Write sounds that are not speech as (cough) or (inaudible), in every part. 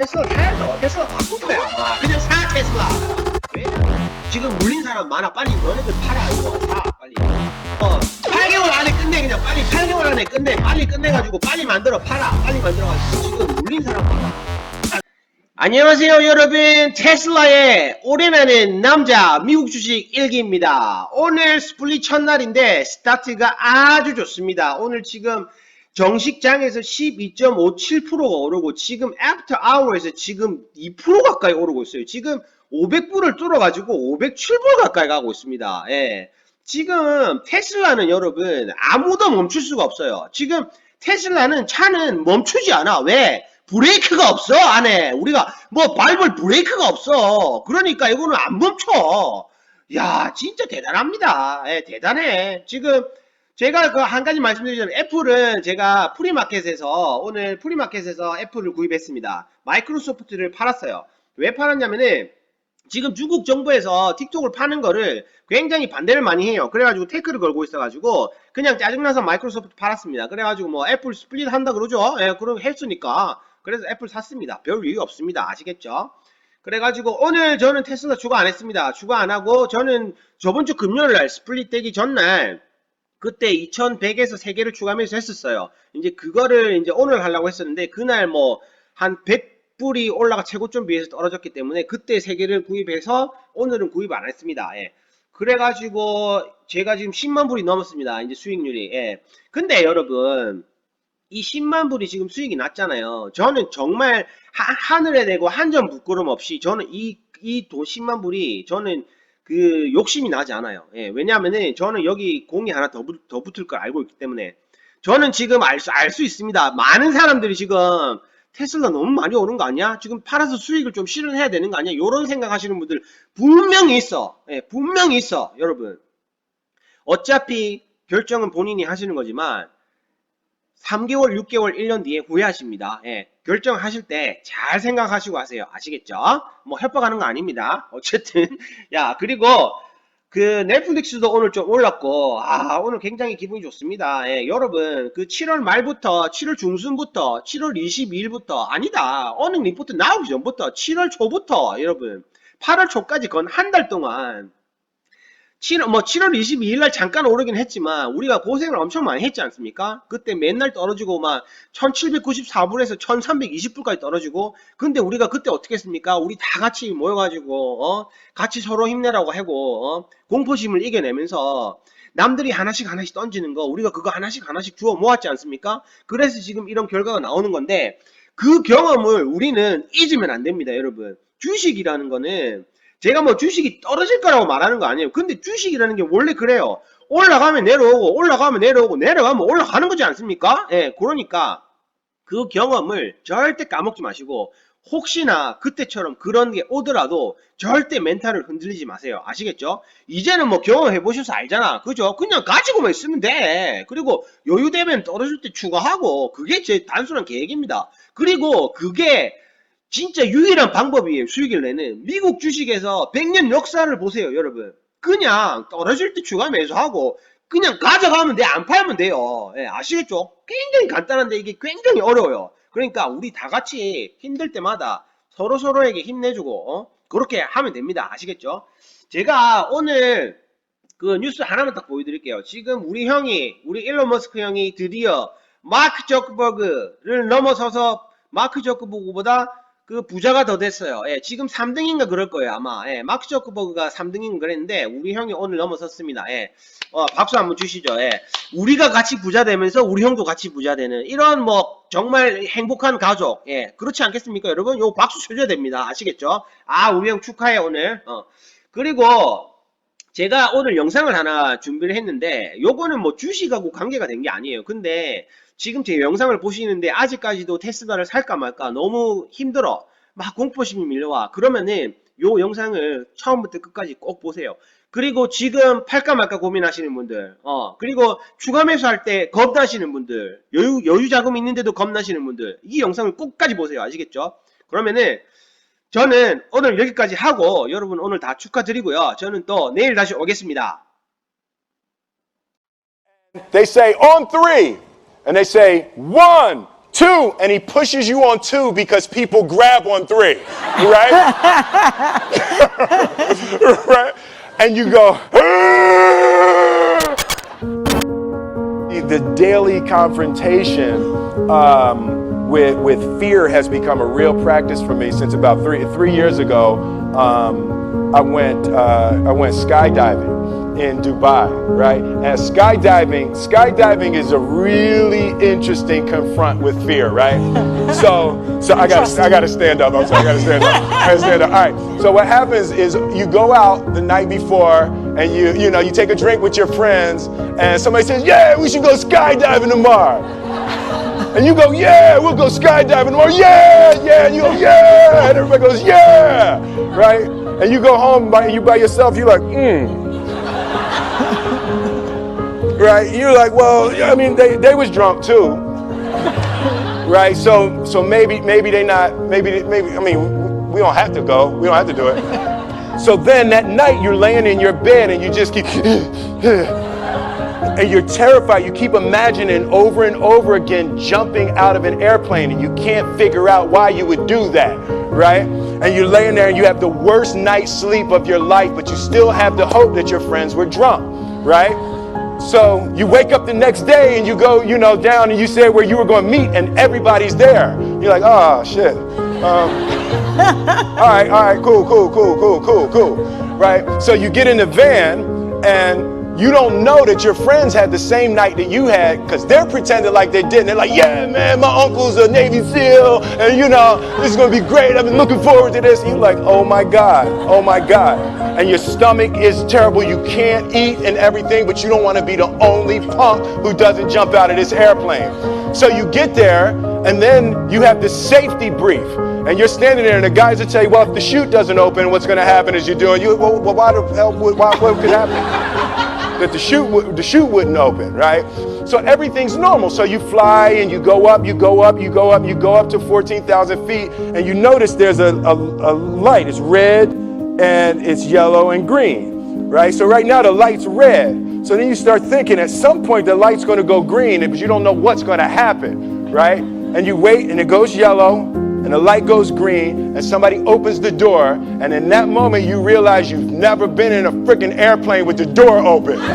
테슬라 사야죠. 테슬라 바꿀 거야. 아마. 그냥 사 테슬라. 왜냐면 지금 물린 사람 많아. 빨리 너네들 팔아 이거 사 빨리. 어 8개월 안에 끝내 그냥 빨리 8개월 안에 끝내 빨리 끝내가지고 빨리 만들어 팔아. 빨리 만들어가지고 지금 물린 사람 많아. 안녕하세요 여러분 테슬라의 오래나는 남자 미국 주식 일기입니다 오늘 스플릿 첫날인데 스타트가 아주 좋습니다 오늘 지금 정식장에서 12.57%가 오르고 지금 애프터 아워에서 지금 2% 가까이 오르고 있어요. 지금 500불을 뚫어가지고 507불 가까이 가고 있습니다. 예. 지금 테슬라는 여러분 아무도 멈출 수가 없어요. 지금 테슬라는 차는 멈추지 않아. 왜? 브레이크가 없어 안에. 우리가 뭐 밟을 브레이크가 없어. 그러니까 이거는 안 멈춰. 야 진짜 대단합니다. 예, 대단해. 지금 제가 그 한 가지 말씀드리자면 애플은 제가 프리마켓에서 오늘 프리마켓에서 애플을 구입했습니다 마이크로소프트를 팔았어요 왜 팔았냐면은 지금 중국 정부에서 틱톡을 파는 거를 굉장히 반대를 많이 해요. 그래가지고 태클을 걸고 있어가지고 그냥 짜증나서 마이크로소프트 팔았습니다. 그래가지고 뭐 애플 스플릿 한다 그러죠. 예, 그런 했으니까 그래서 애플 샀습니다. 별 이유 없습니다. 아시겠죠? 그래가지고 오늘 저는 테슬라 추가 안 했습니다. 추가 안 하고 저는 저번 주 금요일 날 스플릿 되기 전날 그때 2100에서 3개를 추가하면서 했었어요. 이제 그거를 이제 오늘 하려고 했었는데 그날 뭐 한 100불이 올라가 최고점 비해서 떨어졌기 때문에 그때 3개를 구입해서 오늘은 구입 안 했습니다. 예. 그래가지고 제가 지금 10만 불이 넘었습니다. 이제 수익률이. 예. 근데 여러분 이 10만 불이 지금 수익이 났잖아요. 저는 정말 하, 늘에 대고 한 점 부끄럼 없이 저는 이 이돈 10만 불이 저는 그 욕심이 나지 않아요. 예, 왜냐하면은 저는 여기 공이 하나 더, 붙, 더 붙을 걸 알고 있기 때문에 저는 지금 알 수 알 수 있습니다. 많은 사람들이 지금 테슬라 너무 많이 오른 거 아니야? 지금 팔아서 수익을 좀 실현해야 되는 거 아니야? 이런 생각하시는 분들 분명히 있어. 예, 분명히 있어, 여러분. 어차피 결정은 본인이 하시는 거지만 3개월, 6개월, 1년 뒤에 후회하십니다. 예, 결정하실 때 잘 생각하시고 하세요. 아시겠죠? 뭐 협박하는 거 아닙니다. 어쨌든 (laughs) 야 그리고 그 넷플릭스도 오늘 좀 올랐고 아 오늘 굉장히 기분이 좋습니다. 예, 여러분 그 7월 말부터 7월 중순부터 7월 22일부터 아니다 어닝 리포트 나오기 전부터 7월 초부터 여러분 8월 초까지 건 한 달 동안 7월, 뭐 7월 22일 날 잠깐 오르긴 했지만 우리가 고생을 엄청 많이 했지 않습니까? 그때 맨날 떨어지고 막 1794불에서 1320불까지 떨어지고 근데 우리가 그때 어떻게 했습니까? 우리 다 같이 모여가지고 어? 같이 서로 힘내라고 하고 어? 공포심을 이겨내면서 남들이 하나씩 하나씩 던지는 거 우리가 그거 하나씩 하나씩 주워 모았지 않습니까? 그래서 지금 이런 결과가 나오는 건데 그 경험을 우리는 잊으면 안 됩니다 여러분 주식이라는 거는 제가 뭐 주식이 떨어질 거라고 말하는 거 아니에요. 근데 주식이라는 게 원래 그래요. 올라가면 내려오고 올라가면 내려오고 내려가면 올라가는 거지 않습니까? 예, 그러니까 그 경험을 절대 까먹지 마시고 혹시나 그때처럼 그런 게 오더라도 절대 멘탈을 흔들리지 마세요. 아시겠죠? 이제는 뭐 경험해 보셔서 알잖아. 그죠? 그냥 가지고만 있으면 돼. 그리고 여유되면 떨어질 때 추가하고 그게 제 단순한 계획입니다. 그리고 그게 진짜 유일한 방법이에요. 수익을 내는. 미국 주식에서 100년 역사를 보세요, 여러분. 그냥 떨어질 때 추가 매수하고 그냥 가져가면 돼. 안 팔면 돼요. 예, 아시겠죠? 굉장히 간단한데 이게 굉장히 어려워요. 그러니까 우리 다 같이 힘들 때마다 서로 서로에게 힘내주고 어? 그렇게 하면 됩니다. 아시겠죠? 제가 오늘 그 뉴스 하나만 딱 보여드릴게요. 지금 우리 형이 우리 일론 머스크 형이 드디어 마크 저크버그를 넘어서서 마크 저크버그보다 그 부자가 더 됐어요. 예, 지금 3등인가 그럴 거예요, 아마. 예, 마크 저크버그가 3등인 그랬는데 우리 형이 오늘 넘어섰습니다. 예. 어, 박수 한번 주시죠. 예. 우리가 같이 부자 되면서 우리 형도 같이 부자 되는 이런 뭐 정말 행복한 가족. 예. 그렇지 않겠습니까, 여러분? 요 박수 쳐줘야 됩니다. 아시겠죠? 아, 우리 형 축하해 오늘. 어. 그리고 제가 오늘 영상을 하나 준비를 했는데 요거는 뭐 주식하고 관계가 된 게 아니에요. 근데 지금 제 영상을 보시는데 아직까지도 테슬라를 살까 말까 너무 힘들어. 막 공포심이 밀려와. 그러면은 요 영상을 처음부터 끝까지 꼭 보세요. 그리고 지금 팔까 말까 고민하시는 분들, 어, 그리고 추가 매수할 때 겁나시는 분들, 여유, 여유 자금 있는데도 겁나시는 분들, 이 영상을 끝까지 보세요. 아시겠죠? 그러면은, 저는 오늘 여기까지 하고, 여러분 오늘 다 축하드리고요. 저는 또 내일 다시 오겠습니다. They say on three, and they say one, two, and he pushes you on two because people grab on three, right? (laughs) right? And you go, the daily confrontation um, with, with fear has become a real practice for me since about three, three years ago. Um, I, went, uh, I went skydiving in Dubai, right? And skydiving, skydiving is a really interesting confront with fear, right? (laughs) So, so I got I got to stand up. I'm sorry, I got to stand up. I got to stand up. All right. So what happens is you go out the night before and you you know you take a drink with your friends and somebody says, "Yeah, we should go skydiving tomorrow." And you go, yeah, we'll go skydiving tomorrow. Yeah, yeah. And you go, yeah. And everybody goes, yeah. Right? And you go home by you by yourself, you're like, hmm (laughs) right? You're like, well, I mean, they, they was drunk too, right? So so maybe maybe they not maybe maybe I mean we don't have to go, we don't have to do it. So then that night you're laying in your bed and you just keep and you're terrified. You keep imagining over and over again jumping out of an airplane and you can't figure out why you would do that, right? And you're laying there and you have the worst night's sleep of your life, but you still have the hope that your friends were drunk, right? So you wake up the next day and you go, you know, down and you say where you were going to meet and everybody's there. You're like, oh shit. Um, (laughs) all right, all right, cool, cool, cool, cool, cool, cool. Right? So you get in the van and you don't know that your friends had the same night that you had because they're pretending like they didn't. They're like, yeah, man, my uncle's a Navy SEAL, and you know, this is gonna be great. I've been looking forward to this. And you're like, oh my God, oh my God. And your stomach is terrible. You can't eat and everything, but you don't wanna be the only punk who doesn't jump out of this airplane. So you get there, and then you have this safety brief. And you're standing there, and the guys will tell you, well, if the chute doesn't open, what's gonna happen is you're doing, you, well, why the hell, why, what could happen? That the chute the chute wouldn't open, right? So everything's normal. So you fly and you go up, you go up, you go up, you go up to 14,000 feet, and you notice there's a, a, a light. It's red and it's yellow and green, right? So right now the light's red. So then you start thinking at some point the light's going to go green, but you don't know what's going to happen, right? And you wait and it goes yellow, and the light goes green and somebody opens the door and in that moment you realize you've never been in a freaking airplane with the door open. (laughs)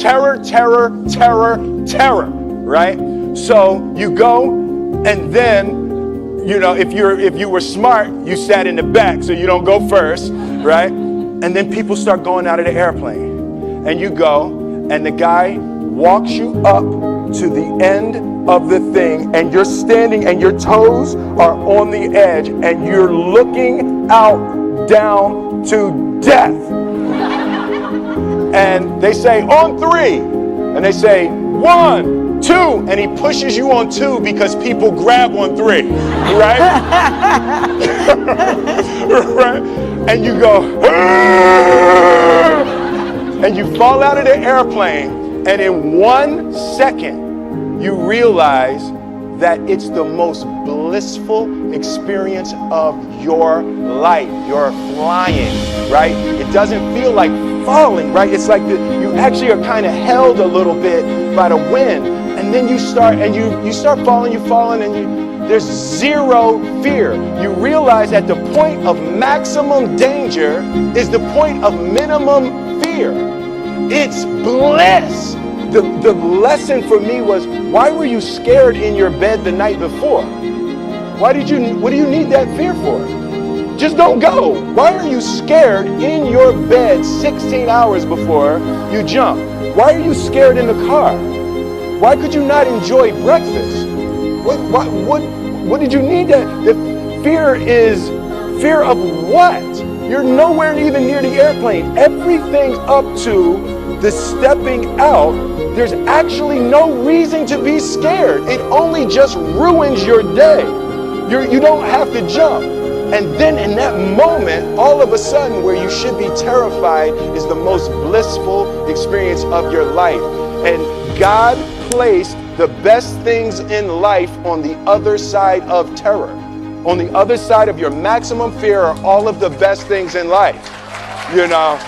Terror terror terror terror right? So you go and then you know if you're if you were smart you sat in the back so you don't go first right? And then people start going out of the airplane. And you go and the guy walks you up to the end of the thing and you're standing and your toes are on the edge and you're looking out down to death. And they say, on three. And they say, one, two. And he pushes you on two because people grab on three. Right? (laughs) right? And you go, and you fall out of the airplane. And in one second, you realize that it's the most blissful experience of your life. You're flying, right? It doesn't feel like falling, right? It's like the, you actually are kind of held a little bit by the wind, and then you start and you you start falling, you falling, and you there's zero fear. You realize that the point of maximum danger is the point of minimum fear. It's bliss the, the lesson for me was why were you scared in your bed the night before? Why did you, what do you need that fear for? Just don't go. Why are you scared in your bed 16 hours before you jump? Why are you scared in the car? Why could you not enjoy breakfast? What, what, what, what did you need that? The fear is fear of what? You're nowhere even near the airplane. Everything up to the stepping out, there's actually no reason to be scared. It only just ruins your day. You're, you don't have to jump. And then in that moment, all of a sudden, where you should be terrified is the most blissful experience of your life. And God placed the best things in life on the other side of terror. On the other side of your maximum fear are all of the best things in life. You know,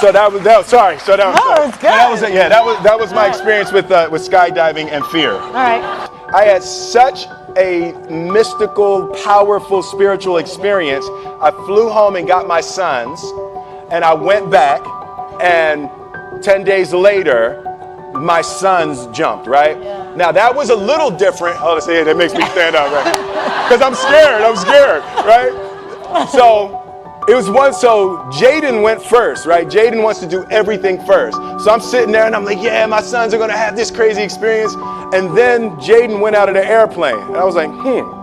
So that was that. Sorry. So that was. No, it's good. That was it. Yeah, that was that was my experience with uh, with skydiving and fear. All right. I had such a mystical, powerful spiritual experience. I flew home and got my sons, and I went back, and 10 days later, my sons jumped, right? Yeah. Now that was a little different. Oh, see, that makes me stand up, right? Because I'm scared, I'm scared, right? So it was one, so Jaden went first, right? Jaden wants to do everything first. So I'm sitting there and I'm like, yeah, my sons are gonna have this crazy experience. And then Jaden went out of the airplane. And I was like, hmm.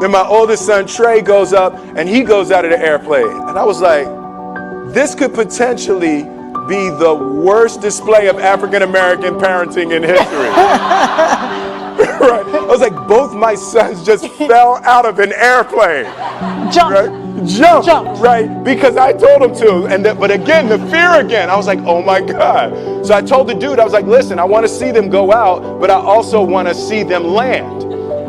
Then my oldest son Trey goes up and he goes out of the airplane. And I was like, this could potentially be the worst display of African American parenting in history. (laughs) (laughs) right? I was like, both my sons just (laughs) fell out of an airplane. Jump. Right? Jump. Jumped. Right? Because I told him to. And the, but again, the fear again. I was like, oh my God. So I told the dude, I was like, listen, I want to see them go out, but I also want to see them land.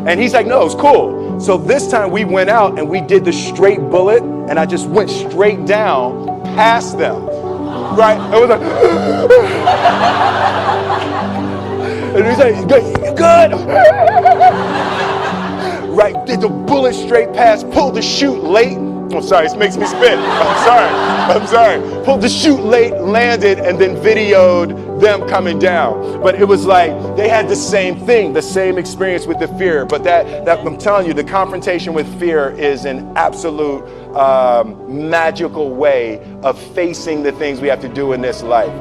And he's like, no, it's cool. So this time we went out and we did the straight bullet, and I just went straight down past them. Right? It was (gasps) like, (laughs) and he's like, good, you good. right, did the bullet straight past, pulled the chute late. I'm sorry, this makes me spit. I'm sorry, I'm sorry. Pulled the chute late, landed, and then videoed them coming down. But it was like they had the same thing, the same experience with the fear. But that, that I'm telling you, the confrontation with fear is an absolute um, magical way of facing the things we have to do in this life.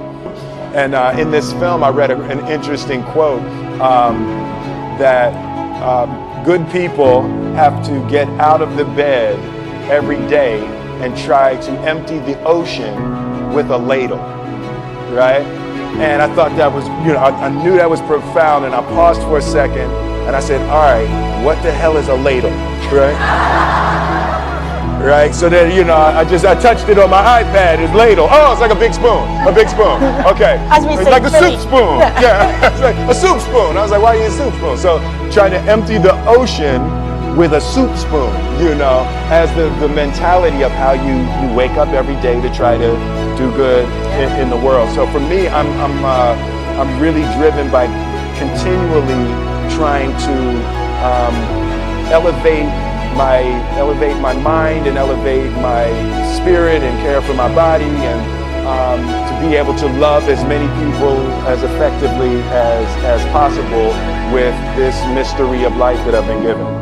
And uh, in this film, I read a, an interesting quote um, that um, good people have to get out of the bed every day and try to empty the ocean with a ladle, right? And I thought that was, you know, I, I knew that was profound, and I paused for a second, and I said, all right, what the hell is a ladle, (laughs) right? Right? So then, you know, I just I touched it on my iPad. It's ladle. Oh, it's like a big spoon. A big spoon. Okay. (laughs) As we it's say like a soup spoon. (laughs) Yeah. (laughs) it's like a soup spoon. I was like, why are you a soup spoon? So trying to empty the ocean with a soup spoon, you know, as the, the mentality of how you, you wake up every day to try to do good in, in the world. So for me, I'm I'm uh, I'm really driven by continually trying to um, elevate my elevate my mind and elevate my spirit and care for my body and um, to be able to love as many people as effectively as as possible with this mystery of life that I've been given.